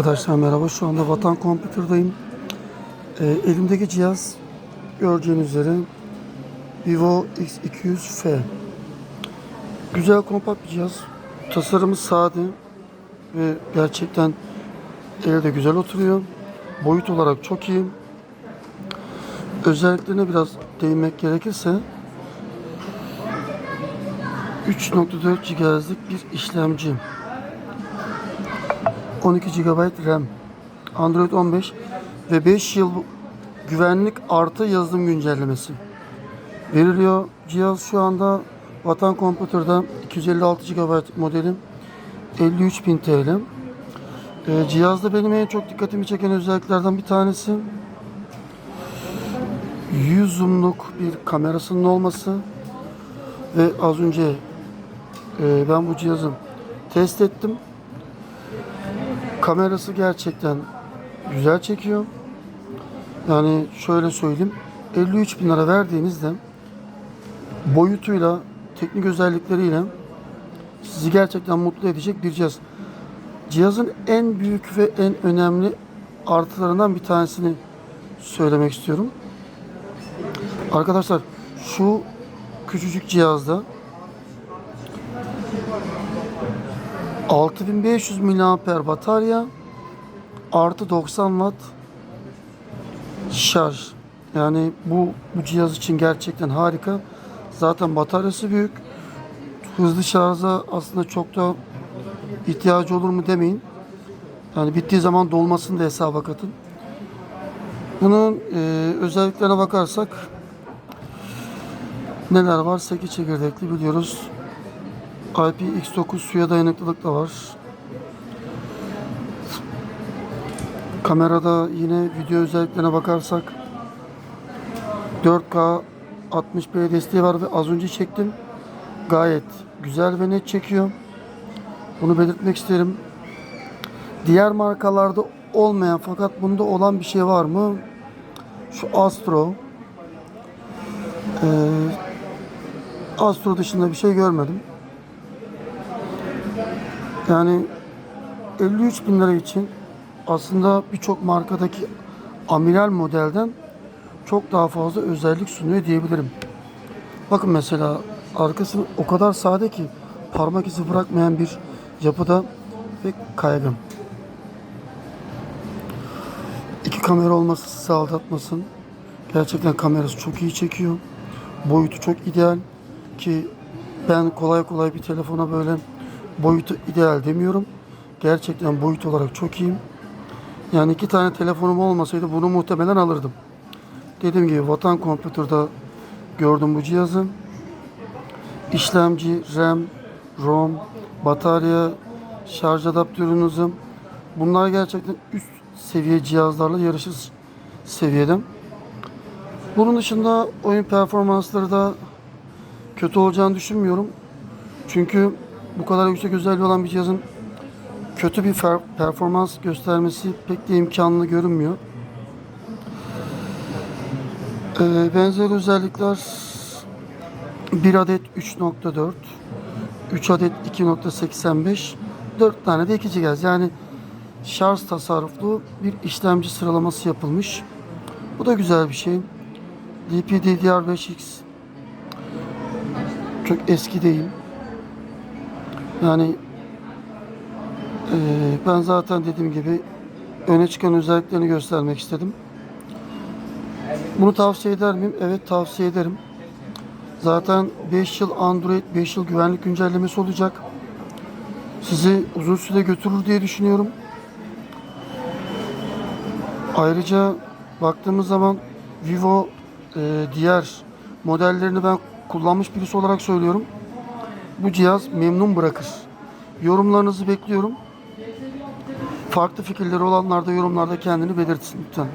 Arkadaşlar merhaba. Şu anda Vatan Computer'dayım. Ee, elimdeki cihaz göreceğiniz üzere Vivo X200F. Güzel kompakt bir cihaz. Tasarımı sade ve gerçekten elde güzel oturuyor. Boyut olarak çok iyi. Özelliklerine biraz değinmek gerekirse 3.4 GHz'lik bir işlemci. 12 GB RAM, Android 15 ve 5 yıl güvenlik artı yazılım güncellemesi veriliyor. Cihaz şu anda Vatan Computer'da 256 GB modeli 53.000 TL. Ee, cihazda benim en çok dikkatimi çeken özelliklerden bir tanesi 100 zoom'luk bir kamerasının olması ve az önce e, ben bu cihazı test ettim. Kamerası gerçekten güzel çekiyor. Yani şöyle söyleyeyim. 53 bin lira verdiğinizde boyutuyla, teknik özellikleriyle sizi gerçekten mutlu edecek bir cihaz. Cihazın en büyük ve en önemli artılarından bir tanesini söylemek istiyorum. Arkadaşlar şu küçücük cihazda 6500 mAh batarya artı 90 watt şarj. Yani bu bu cihaz için gerçekten harika. Zaten bataryası büyük. Hızlı şarja aslında çok da ihtiyacı olur mu demeyin. Yani bittiği zaman dolmasını da hesaba katın. Bunun e, özelliklerine bakarsak neler var? 8 çekirdekli biliyoruz. IPX9 suya dayanıklılık da var. Kamerada yine video özelliklerine bakarsak 4K 60p desteği var ve az önce çektim. Gayet güzel ve net çekiyor. Bunu belirtmek isterim. Diğer markalarda olmayan fakat bunda olan bir şey var mı? Şu Astro. Ee, Astro dışında bir şey görmedim. Yani 53 bin lira için aslında birçok markadaki amiral modelden çok daha fazla özellik sunuyor diyebilirim. Bakın mesela arkası o kadar sade ki parmak izi bırakmayan bir yapıda ve kaygan. İki kamera olması sizi aldatmasın. Gerçekten kamerası çok iyi çekiyor. Boyutu çok ideal ki ben kolay kolay bir telefona böyle boyutu ideal demiyorum. Gerçekten boyut olarak çok iyiyim. Yani iki tane telefonum olmasaydı bunu muhtemelen alırdım. Dediğim gibi Vatan Computer'da gördüm bu cihazı. İşlemci, RAM, ROM, batarya, şarj adaptörünüzü bunlar gerçekten üst seviye cihazlarla yarışır seviyede. Bunun dışında oyun performansları da kötü olacağını düşünmüyorum. Çünkü bu kadar yüksek özelliği olan bir cihazın kötü bir performans göstermesi pek de imkanlı görünmüyor. Ee, benzer özellikler 1 adet 3.4 3 adet 2.85 4 tane de 2 cihaz yani şarj tasarruflu bir işlemci sıralaması yapılmış. Bu da güzel bir şey. DPDDR5X çok eski değil. Yani eee, ben zaten dediğim gibi öne çıkan özelliklerini göstermek istedim. Bunu tavsiye eder miyim? Evet tavsiye ederim. Zaten 5 yıl Android, 5 yıl güvenlik güncellemesi olacak. Sizi uzun süre götürür diye düşünüyorum. Ayrıca baktığımız zaman Vivo e, diğer modellerini ben kullanmış birisi olarak söylüyorum. Bu cihaz memnun bırakır. Yorumlarınızı bekliyorum. Farklı fikirleri olanlar da yorumlarda kendini belirtsin lütfen.